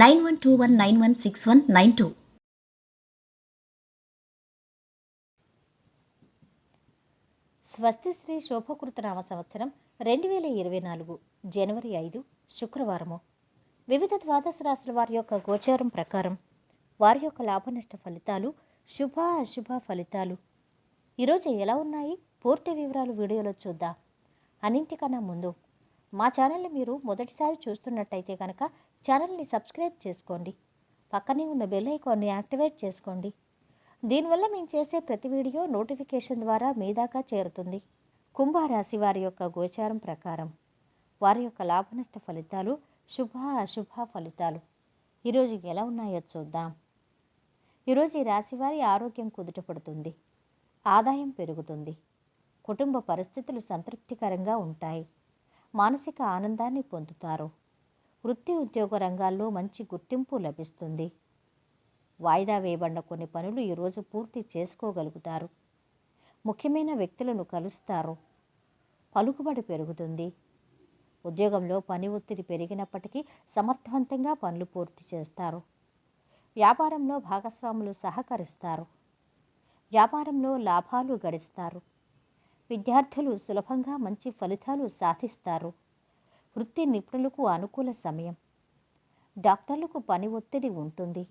nine one two one nine one six one nine two. స్వస్తి శ్రీ శోభకృత నామ సంవత్సరం రెండు వేల ఇరవై నాలుగు జనవరి ఐదు శుక్రవారము. వివిధ ద్వాదశ రాశుల వారి యొక్క గోచారం ప్రకారం వారి యొక్క లాభనష్ట ఫలితాలు శుభ అశుభ ఫలితాలు. ఈరోజు ఎలా ఉన్నాయి? పూర్తి వివరాలు వీడియోలో చూద్దాం. అన్నింటికన్నా ముందు మా ఛానల్ని మీరు మొదటిసారి చూస్తున్నట్టయితే కనుక ఛానల్ని సబ్స్క్రైబ్ చేసుకోండి. పక్కనే ఉన్న బెల్ ఐకాన్ని యాక్టివేట్ చేసుకోండి. దీనివల్ల మేము చేసే ప్రతి వీడియో నోటిఫికేషన్ ద్వారా మీ దాకా చేరుతుంది. కుంభరాశి వారి యొక్క గోచారం ప్రకారం. వారి యొక్క లాభనష్ట ఫలితాలు శుభ అశుభ ఫలితాలు. ఈరోజు ఎలా ఉన్నాయో చూద్దాం. ఈరోజు ఈ రాశి వారి ఆరోగ్యం కుదుటపడుతుంది ఆదాయం పెరుగుతుంది. కుటుంబ పరిస్థితులు సంతృప్తికరంగా ఉంటాయి. మానసిక ఆనందాన్ని పొందుతారు. వృత్తి ఉద్యోగ రంగాల్లో మంచి గుర్తింపు లభిస్తుంది. వాయిదా వేయబడిన కొన్ని పనులు ఈరోజు పూర్తి చేసుకోగలుగుతారు. ముఖ్యమైన వ్యక్తులను కలుస్తారు. పలుకుబడి పెరుగుతుంది. ఉద్యోగంలో పని ఒత్తిడి పెరిగినప్పటికీ సమర్థవంతంగా పనులు పూర్తి చేస్తారు. వ్యాపారంలో భాగస్వాములు సహకరిస్తారు. వ్యాపారంలో లాభాలు గడిస్తారు. విద్యార్థులు సులభంగా మంచి ఫలితాలు సాధిస్తారు. వృత్తి నిపుణులకు అనుకూల సమయం. డాక్టర్లకు పని ఒత్తిడి ఉంటుంది.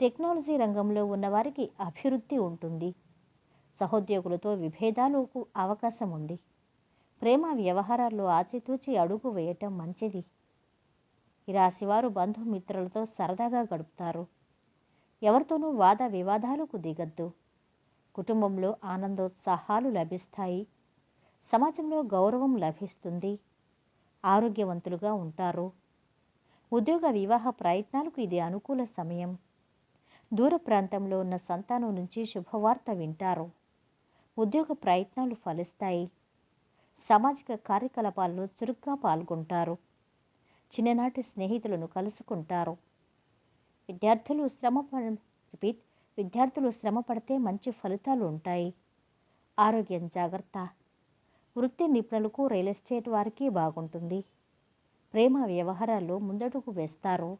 టెక్నాలజీ రంగంలో ఉన్నవారికి అభివృద్ధి ఉంటుంది. సహోద్యోగులతో విభేదాలకు అవకాశం ఉంది. ప్రేమ వ్యవహారాల్లో ఆచితూచి అడుగు వేయటం మంచిది. ఈ రాశివారు బంధుమిత్రులతో సరదాగా గడుపుతారు. ఎవరితోనూ వాద వివాదాలకు దిగద్దు. కుటుంబంలో ఆనందోత్సాహాలు లభిస్తాయి. సమాజంలో గౌరవం లభిస్తుంది. ఆరోగ్యవంతులుగా ఉంటారు. ఉద్యోగ వివాహ ప్రయత్నాలకు ఇది అనుకూల సమయం. దూర ప్రాంతంలో ఉన్న సంతానం నుంచి శుభవార్త వింటారు. ఉద్యోగ ప్రయత్నాలు ఫలిస్తాయి. సామాజిక కార్యకలాపాల్లో చురుగ్గా పాల్గొంటారు. చిన్ననాటి స్నేహితులను కలుసుకుంటారు. విద్యార్థులు శ్రమ రిపీట్ విద్యార్థులు శ్రమ పడితే మంచి ఫలితాలు ఉంటాయి. ఆరోగ్యం జాగ్రత్త. వృత్తి నిపుణులకు రియల్ ఎస్టేట్ వారికి బాగుంటుంది. ప్రేమ వ్యవహారాల్లో ముందడుగు వేస్తారు.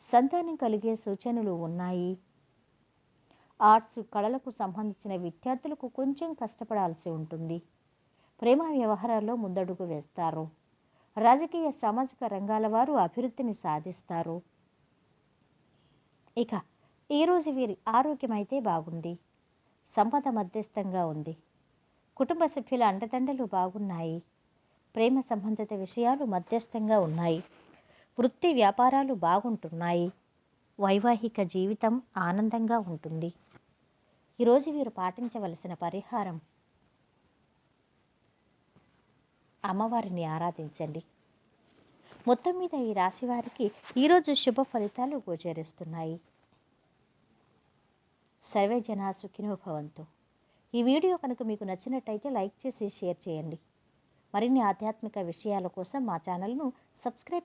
సంతానం కలిగే సూచనలు ఉన్నాయి. ఆర్ట్స్ కళలకు సంబంధించిన విద్యార్థులకు కొంచెం కష్టపడాల్సి ఉంటుంది. ప్రేమ వ్యవహారాల్లో ముందడుగు వేస్తారు. రాజకీయ సామాజిక రంగాల వారు అభివృద్ధిని సాధిస్తారు. ఇక ఈరోజు వీరి ఆరోగ్యం అయితే బాగుంది. సంపద మధ్యస్థంగా ఉంది. కుటుంబ సభ్యుల అండదండలు బాగున్నాయి. ప్రేమ సంబంధిత విషయాలు మధ్యస్థంగా ఉన్నాయి. వృత్తి వ్యాపారాలు బాగుంటున్నాయి. వైవాహిక జీవితం ఆనందంగా ఉంటుంది. ఈరోజు వీరు పాటించవలసిన పరిహారం. అమ్మవారిని ఆరాధించండి. మొత్తం మీద ఈ రాశి వారికి ఈరోజు శుభ ఫలితాలు గోచరిస్తున్నాయి. సర్వే జనా సుఖినోభవంతో ఈ వీడియో కనుక మీకు నచ్చినట్టయితే లైక్ చేసి షేర్ చేయండి. మరిన్ని ఆధ్యాత్మిక విషయాల కోసం మా ఛానల్ను సబ్స్క్రైబ్